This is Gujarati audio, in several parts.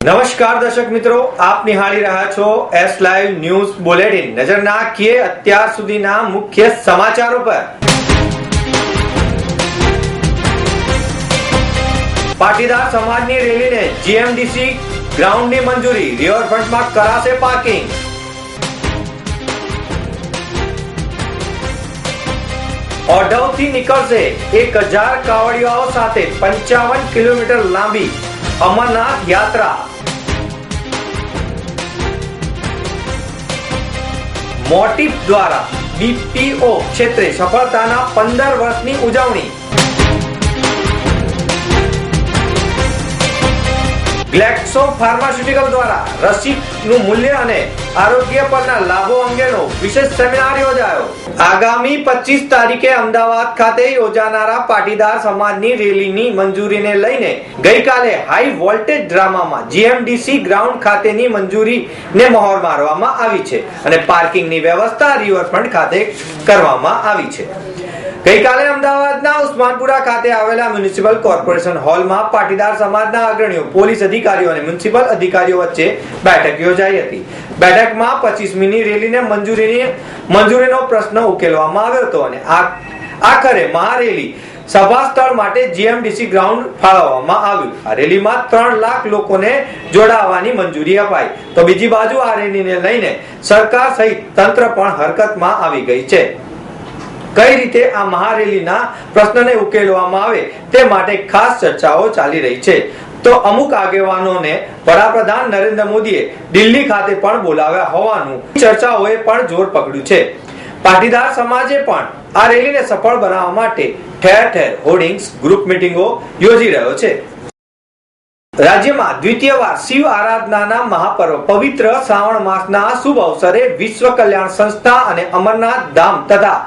નમસ્કાર દર્શક મિત્રો, આપ નિહાળી રહ્યા છો એસ લાઈવ ન્યૂઝ બુલેટિન નજર નાખીએ અત્યાર સુધીના મુખ્ય સમાચારો પર. પાટીદાર સમાજની રેલીને જીએમડીસી ગ્રાઉન્ડની મંજૂરી રિવરફ્રન્ટમાં કરાશે પાર્કિંગ ઓઢવથી નીકળશે એક હજાર કાવડિયાઓ સાથે પંચાવન કિલોમીટર લાંબી અમરનાથ યાત્રા. મોટિફ દ્વારા બીપીઓ ક્ષેત્રે સફળતાના પંદર વર્ષની ઉજવણી. ગ્લેક્સો ફાર્માસ્યુટિકલ દ્વારા રસીનું મૂલ્ય અને આરોગ્ય પરના લાભો અંગેનો વિશેષ સેમિનાર યોજાયો. આગામી પચીસ તારીખે અમદાવાદ ખાતે યોજાનારા પાટીદાર સમાજની રેલીની મંજૂરીને લઈને ગઈકાલે હાઈ વોલ્ટેજ ડ્રામામાં જીએમડીસી ગ્રાઉન્ડ ખાતેની મંજૂરીને મહોર મારવામાં આવી છે અને પાર્કિંગની વ્યવસ્થા રિવરફ્રન્ટ ખાતે કરવામાં આવી છે. ગઈકાલે અમદાવાદના ઉસ્માનપુરા ખાતે આવેલા મ્યુનિસિપલ કોર્પોરેશન હોલમાં પાટીદાર સમાજના અગ્રણીઓ, પોલીસ અધિકારીઓ અને મ્યુનિસિપલ અધિકારીઓ વચ્ચે બેઠક યોજાઈ હતી. બેઠકમાં પચીસમીની રેલીને મંજૂરીની, મંજૂરીનો પ્રશ્ન ઉકેલવામાં આવ્યો હતો અને આખરે મહારેલી સભા સ્થળ માટે જીએમડીસી ગ્રાઉન્ડ ફાળવવામાં આવ્યું. આ રેલીમાં ત્રણ લાખ લોકોને જોડાવાની મંજૂરી અપાઈ. તો બીજી બાજુ આ રેલીને લઈને સરકાર સહિત તંત્ર પણ હરકતમાં આવી ગઈ છે. કઈ રીતે આ મહારેલીના પ્રશ્નને ઉકેલવામાં આવે તે માટે ખાસ ચર્ચાઓ ચાલી રહી છે. તો અમુક આગેવાનોને વડાપ્રધાન નરેન્દ્ર મોદીએ દિલ્હી ખાતે પણ બોલાવ્યા હોવાનું ચર્ચાઓએ પણ જોર પકડ્યું છે. પાટીદાર સમાજે પણ આ રેલીને સફળ બનાવવા માટે ઠેર ઠેર હોર્ડિંગ્સ, ગ્રુપ મિટિંગો યોજી રહ્યો છે. રાજ્યમાં દ્વિતીય વાર શિવ આરાધનાના મહાપર્વ. પવિત્ર શ્રાવણ માસના શુભ અવસરે વિશ્વ કલ્યાણ સંસ્થા અને અમરનાથ ધામ તથા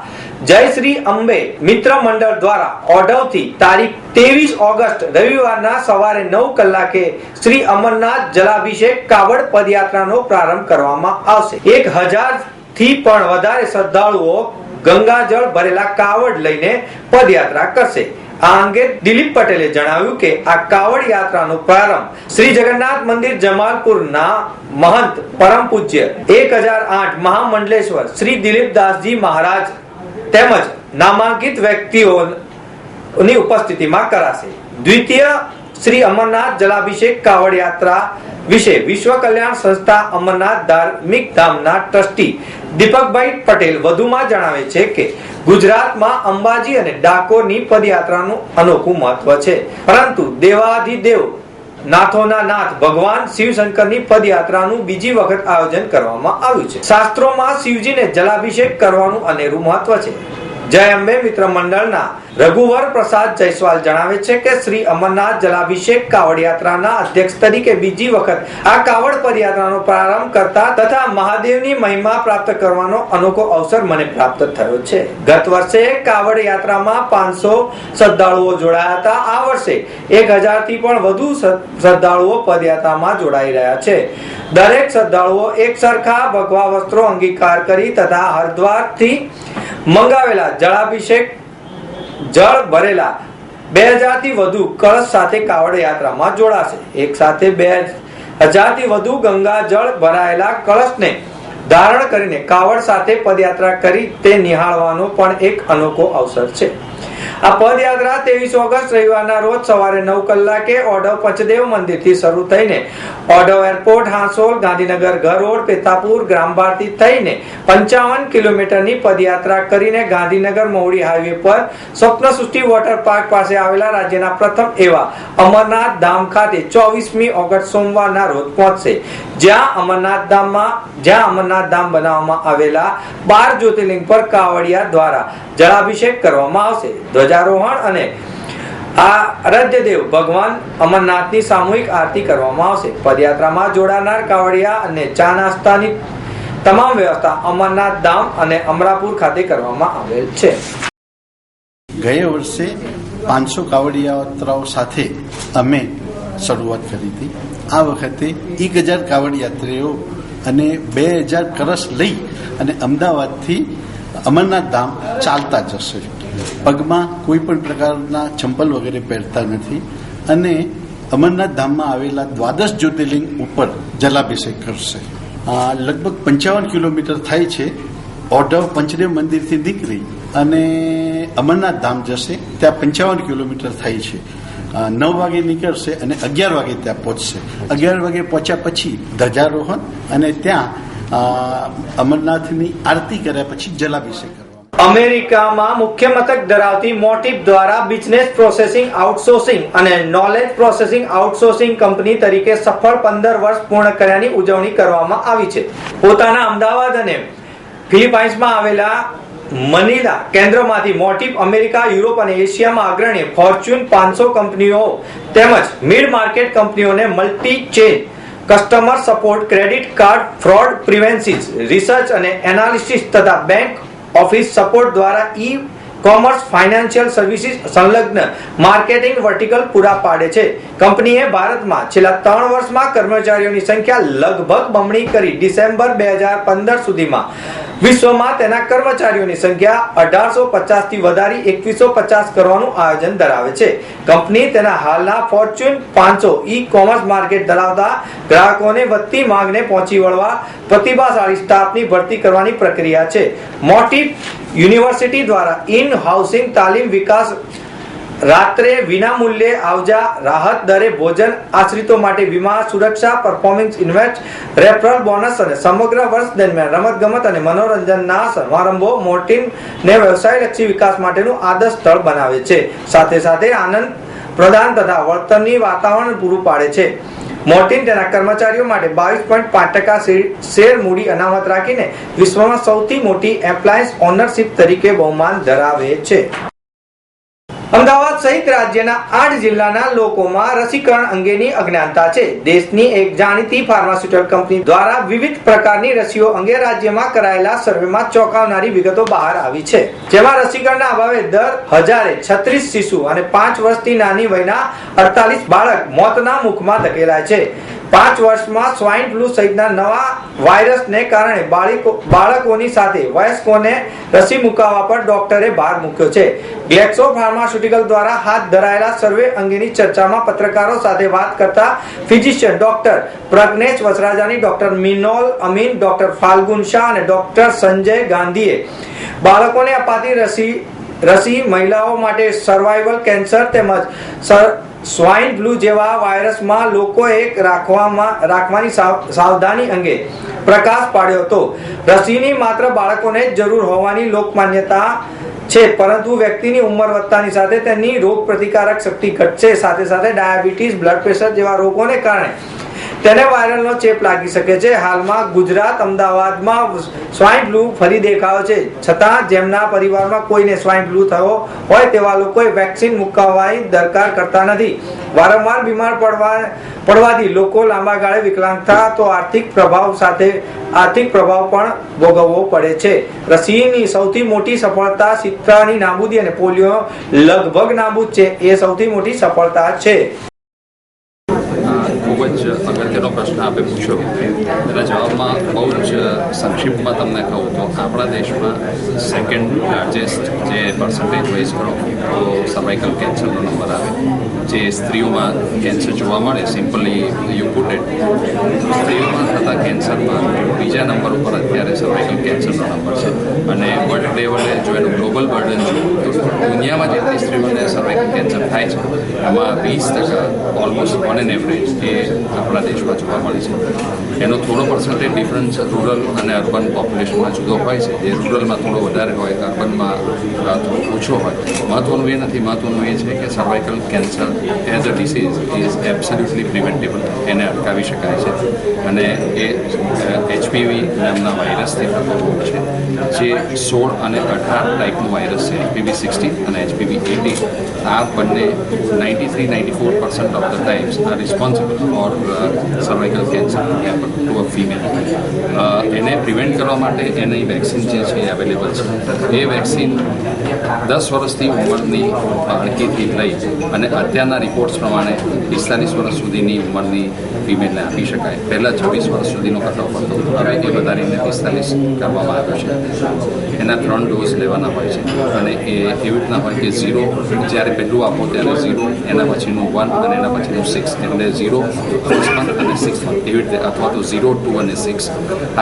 જય શ્રી અંબે મિત્ર મંડળ દ્વારા ઓઢવથી તારીખ ત્રેવીસ ઓગસ્ટ રવિવારના સવારે નવ કલાકે શ્રી અમરનાથ જલાભિષેક કાવડ પદયાત્રાનો પ્રારંભ કરવામાં આવશે. એક હજારથી પણ વધારે શ્રદ્ધાળુઓ ગંગાજળ ભરેલા કાવડ લઈને પદયાત્રા કરશે. આ અંગે દિલીપ પટેલે જણાવ્યું કે આ કાવડ યાત્રાનો પ્રારંભ શ્રી જગન્નાથ મંદિર જમાલપુરના મહંત પરમ પૂજ્ય એક હજાર આઠ મહામંડલેશ્વર શ્રી દિલીપદાસજી મહારાજ તેમજ નામાંકિત વ્યક્તિઓની ઉપસ્થિતિમાં કરાશે. દ્વિતીય શ્રી અમરનાથ જલાભિષેક કાવડ યાત્રા વિશે વિશ્વ કલ્યાણ સંસ્થા અમરનાથ ધાર્મિક ધામના ટ્રસ્ટી દીપકભાઈ પટેલ વધુમાં જણાવે છે કે ગુજરાતમાં અંબાજી અને ડાકોરની પદયાત્રાનું અનોખું મહત્વ છે. પરંતુ દેવાધિદેવ નાથોના નાથ ભગવાન શિવશંકરની પદયાત્રાનું બીજી વખત આયોજન કરવામાં આવ્યું છે. શાસ્ત્રોમાં શિવજીને જલાભિષેક કરવાનું અનેરું મહત્વ છે. જય અંબે મિત્ર મંડળના રઘુવર પ્રસાદ જયસ્વાલ જણાવે છે કે શ્રી અમરનાથ જલાભિષેક કાવડ યાત્રાના અધ્યક્ષ તરીકે બીજી વખત આ કાવડ પદયાત્રાનો પ્રારંભ કરતા તથા મહાદેવની મહિમા પ્રાપ્ત કરવાનો અનોખો અવસર મને પ્રાપ્ત થયો છે. ગત વર્ષે કાવડ યાત્રામાં પાંચસો શ્રદ્ધાળુઓ જોડાયા હતા. આ વર્ષે એક હજારથી પણ વધુ શ્રદ્ધાળુઓ પદયાત્રામાં જોડાઈ રહ્યા છે. દરેક શ્રદ્ધાળુઓ એક સરખા ભગવા વસ્ત્રો અંગીકાર કરી તથા હરિદ્વારથી મંગાવેલા જળાભિષેક જળ ભરેલા. બે હજારથી વધુ કળશ સાથે કાવડ યાત્રામાં જોડાશે. એક સાથે બે હજારથી વધુ ગંગા જળ ભરાયેલા કળશને ધારણ કરીને કાવડ સાથે પદયાત્રા કરી તે નિહાળવાનો પણ એક અનોખો અવસર છે. આ પદયાત્રા ત્રેવીસ ઓગસ્ટ રવિવારના રોજ સવારે નવ કલાકે ઓઢવ પંચદેવ મંદિરથી શરૂ થઈને ઓઢવ એરપોર્ટ, હાંસોલ, ગાંધીનગર ઘર પેતાપુર ગ્રામ ભારતી થઈને પંચાવન કિલોમીટરની પદયાત્રા કરીને ગાંધીનગર મોવડી હાઈવે પર સ્વપ્ન સૃષ્ટિ વોટર પાર્ક પાસે આવેલા રાજ્યના પ્રથમ એવા અમરનાથ ધામ ખાતે ચોવીસમી ઓગસ્ટ સોમવારના રોજ પહોંચશે. જ્યાં અમરનાથ ધામમાં, જ્યાં અમરનાથ ધામ બનાવવામાં આવેલા બાર જ્યોતિર્લિંગ પર કાવડિયા દ્વારા જળાભિષેક કરવામાં આવશે. ધ્વજારોહણ અને આ આરાધ્ય દેવ ભગવાન અમરનાથની સામૂહિક આરતી કરવામાં આવશે. પદયાત્રામાં જોડાનાર કાવડિયા અને ચા નાસ્તાની તમામ વ્યવસ્થા અમરનાથ ધામ અને અમરાપુર ખાતે કરવામાં આવેલ છે. ગયા વર્ષે પાંચસો કાવડિયા યાત્રાઓ સાથે અમે શરૂઆત કરી હતી. આ વખતે એક હજાર કાવડ યાત્રીઓ અને બે હજાર કરસ લઈ અને અમદાવાદથી અમરનાથ ધામ ચાલતા જશે. પગમાં કોઈ પણ પ્રકારના ચંપલ વગેરે પહેરતા નથી અને અમરનાથ ધામમાં આવેલા દ્વાદશ જ્યોતિર્લિંગ ઉપર જલાભિષેક કરશે. લગભગ પંચાવન કિલોમીટર થાય છે. ઓઢવ પંચદેવ મંદિરથી નીકળી અને અમરનાથ ધામ જશે. ત્યાં પંચાવન કિલોમીટર થાય છે. નવ વાગે નીકળશે અને અગિયાર વાગે ત્યાં પહોંચશે. અગિયાર વાગે પહોંચ્યા પછી ધ્વજારોહણ અને ત્યાં અમરનાથની આરતી કર્યા પછી જલાભિષેક અમેરિકામાં મુખ્ય મથક ધરાવતી મોટિપ દ્વારા બિઝનેસ પ્રોસેસિંગ આઉટસોર્સિંગ અને નોલેજ પ્રોસેસિંગ આઉટસોર્સિંગ કંપની તરીકે સફળ પંદર વર્ષ પૂર્ણ કર્યાની ઉજવણી કરવામાં આવી છે. પોતાના અમદાવાદ અને ફિલિપાઇન્સમાં આવેલા મનીલા કેન્દ્રમાંથી મોટી અમેરિકા, યુરોપ અને એશિયામાં અગ્રણી ફોર્ચ્યુન પાંચસો કંપનીઓ તેમજ મિડ માર્કેટ કંપનીઓને multi chain customer support, credit card, fraud prevention, research અને એનાલિસિસ તથા બેંક ઓફિસ સપોર્ટ દ્વારા ઈ કોમર્સ ફાઇનાન્શિયલ સર્વિસીસ સંલગ્ન માર્કેટિંગ વર્ટિકલ પૂરા પાડે છે. કંપનીએ ભારતમાં છેલ્લા ત્રણ વર્ષમાં કર્મચારીઓની સંખ્યા લગભગ બમણી કરી ડિસેમ્બર બે હજાર પંદર સુધીમાં. વિશ્વમાં તેના કર્મચારીઓની સંખ્યા અઢારસો પચાસથી વધારી એકવીસો પચાસ કરવાનું આયોજન ધરાવે છે. કંપની તેના હાલના ફોર્ચ્યુન પાંચસો ઈ કોમર્સ માર્કેટ ધરાવતા ગ્રાહકોને વધતી માંગને પહોંચી વળવા પ્રતિભાશાળી સ્ટાફની ભરતી કરવાની પ્રક્રિયા છે. મોટી યુનિવર્સિટી દ્વારા ઇન હાઉસિંગ તાલીમ વિકાસ રાત્રે વિના મૂલ્યે આવજા રાહત દરે ભોજન આશ્રિતો માટે વીમા, સુરક્ષા પરફોર્મન્સ ઇન્વેસ્ટ રેફરલ બોનસ અને સમગ્ર વર્ષ દરમિયાન રમતગમત અને મનોરંજનના સમારંભો મોર્ટિનને વ્યવસાયલક્ષી વિકાસ માટેનું આદર્શ સ્થળ બનાવે છે. સાથે સાથે આનંદ પ્રદાન તથા વળતરની વાતાવરણ પૂરું પાડે છે. મોર્ટિન તેના કર્મચારીઓ માટે બાવીસ પોઈન્ટ પાંચ ટકા શેર મૂડી અનામત રાખીને વિશ્વમાં સૌથી મોટી એપ્લાયન્સ ઓનરશિપ તરીકે બહુમાન ધરાવે છે. અમદાવાદ સહિત રાજ્યના આઠ જિલ્લાના લોકોમાં રસીકરણ અંગેની અજ્ઞાનતા છે. દેશની એક જાણીતી ફાર્માસ્યુટિકલ કંપની દ્વારા વિવિધ પ્રકારની રસીઓ અંગે રાજ્યમાં કરાયેલા સર્વેમાં ચોંકાવનારી વિગતો બહાર આવી છે. જેમાં રસીકરણના અભાવે દર હજારે છત્રીસ શિશુ અને પાંચ વર્ષથી નાની વયના અડતાલીસ બાળક મોતના મુખમાં ધકેલાય છે. પાંચ વર્ષમાં સ્વાઇન ફ્લૂ સહિતના નવા વાયરસને કારણે બાળકો બાળકોની સાથે વયસ્કોને રસી મુકાવવા પર ડોક્ટરે ભાર મૂક્યો છે. ગ્લેક્સો ફાર્માસ્યુટિકલ દ્વારા હાથ ધરાયેલા સર્વે અંગેની ચર્ચામાં પત્રકારો સાથે વાત કરતા physician doctor Pragnesh Vasrajani doctor Minol Amin, doctor Falgun Shah અને ડોક્ટર સંજય ગાંધીએ બાળકોને અપાતી રસી રસી મહિલાઓ માટે સર્વાઇવલ કેન્સર તેમજ સ્વાઇન ફ્લૂ જેવા વાયરસમાં લોકોએ રાખવામાં રાખવાની સાવ- સાવધાની અંગે પ્રકાશ પાડ્યો હતો. રસીની માત્ર બાળકોને જ જરૂર હોવાની લોકમાન્યતા છે, પરંતુ વ્યક્તિની ઉંમર વધતાની સાથે તેની રોગ પ્રતિકારક શક્તિ ઘટશે. સાથે સાથે ડાયાબિટીસ, બ્લડ પ્રેશર જેવા રોગોને કારણે તેને વાયરલનો ચેપ લાગી શકે છે. હાલમાં ગુજરાત અમદાવાદમાં સ્વાઇન ફ્લૂ ફરી દેખાયો છે. છતાં જેમના પરિવારમાં કોઈને સ્વાઇન ફ્લૂ થયો હોય તેવા લોકોએ વેક્સિન મુકાવવાની દરકાર કરતા નથી. વારંવાર બીમાર પડવા પડવાથી લોકો લાંબા ગાળે વિકલાંગ થતા તો આર્થિક પ્રભાવ સાથે આર્થિક પ્રભાવ પણ ભોગવવો પડે છે. રસીની સૌથી મોટી સફળતા સિત્રાની નાબૂદી અને પોલિયો લગભગ નાબૂદ છે. એ સૌથી મોટી સફળતા છે આ ખૂબ જ અગત્યનો પ્રશ્ન આપે પૂછ્યો. એના જવાબમાં બહુ જ સંક્ષિપ્તમાં તમને કહું તો આપણા દેશમાં સેકન્ડ લાર્જેસ્ટ જે પર્સન્ટેજ વાઇઝ ગણો તો સર્વાઇકલ કેન્સરનો નંબર આવે. જે સ્ત્રીઓમાં કેન્સર જોવા મળે સિમ્પલી યુ સ્ત્રીઓમાં થતા કેન્સરમાં બીજા નંબર ઉપર અત્યારે સર્વાઇકલ કેન્સરનો નંબર છે. અને વર્લ્ડ લેવલે જો એનું ગ્લોબલ બર્ડન છે, તો દુનિયામાં જેટલી સ્ત્રીઓને સર્વાઇકલ કેન્સર થાય છે, એમાં વીસ ટકા ઓલમોસ્ટ ઓન એન એવરેજ એ આપણા દેશમાં જોવા મળે છે. એનો થોડો પર્સન્ટેજ ડિફરન્સ રૂરલ અને અર્બન પોપ્યુલેશનમાં જુદો હોય છે. જે રૂરલમાં થોડો વધારે હોય અર્બનમાં થોડો ઓછો હોય. મહત્વનું એ નથી, મહત્વનું એ છે કે cervical cancer as a disease is absolutely preventable એને અટકાવી શકાય છે. અને એ એચપીવી નામના વાયરસથી થતો રોગ છે. જે સોળ અને અઢાર ટાઈપનું વાયરસ છે. એચપીવી સિક્સટીન અને એચપીવી એટીન આ બંને ninety three ninety four percent of the times are responsible or cervical cancer to a female એને પ્રિવેન્ટ કરવા માટે એની વેક્સિન જે છે એ અવેલેબલ છે. એ વેક્સિન દસ વર્ષથી ઉંમરની બાળકીથી લઈ અને અત્યારના રિપોર્ટ્સ પ્રમાણે પિસ્તાલીસ વર્ષ સુધીની ઉંમરની ફિમેલને આપી શકાય. પહેલાં છવ્વીસ વર્ષ સુધીનો કટઓફ હતો. હવે એ વધારીને પિસ્તાલીસ કરવામાં આવ્યો છે. એના ત્રણ ડોઝ લેવાના હોય છે. અને એ એવી રીતના હોય કે ઝીરો જ્યારે પહેલું આપો ત્યારે ઝીરો એના પછીનું વન અને એના પછીનું સિક્સ એટલે ઝીરો ફર્સ્ટ મંથ અને સિક્સ રીતે અથવા તો ઝીરો ટુ અને સિક્સ.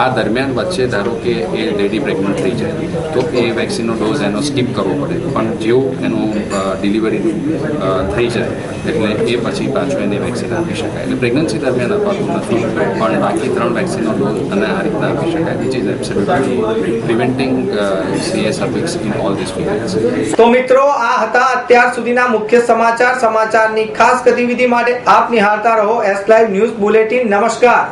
આ દરમિયાન વચ્ચે ધારો કે એ લેડી પ્રેગ્નન્ટ થઈ જાય, તો એ વેક્સિનનો ડોઝ એનો સ્કીપ કરવો પડે. પણ જેવું એનું ડિલિવરી થઈ જાય, એટલે એ પછી પાછું એને વેક્સિન આપી શકાય. એટલે પ્રેગ્નન્સી દરમિયાન અપાતું નથી, પણ બાકી ત્રણ વેક્સિનનો ડોઝ અને આ રીતના આપી શકાય. Which is absolutely preventing CS affix in all these females તો મિત્રો, આ હતા અત્યાર સુધીના મુખ્ય સમાચાર. સમાચારની ખાસ ગતિવિધિ માટે આપ નિહાળતા રહો એસ લાઈવ ન્યૂઝ બુલેટિન નમસ્કાર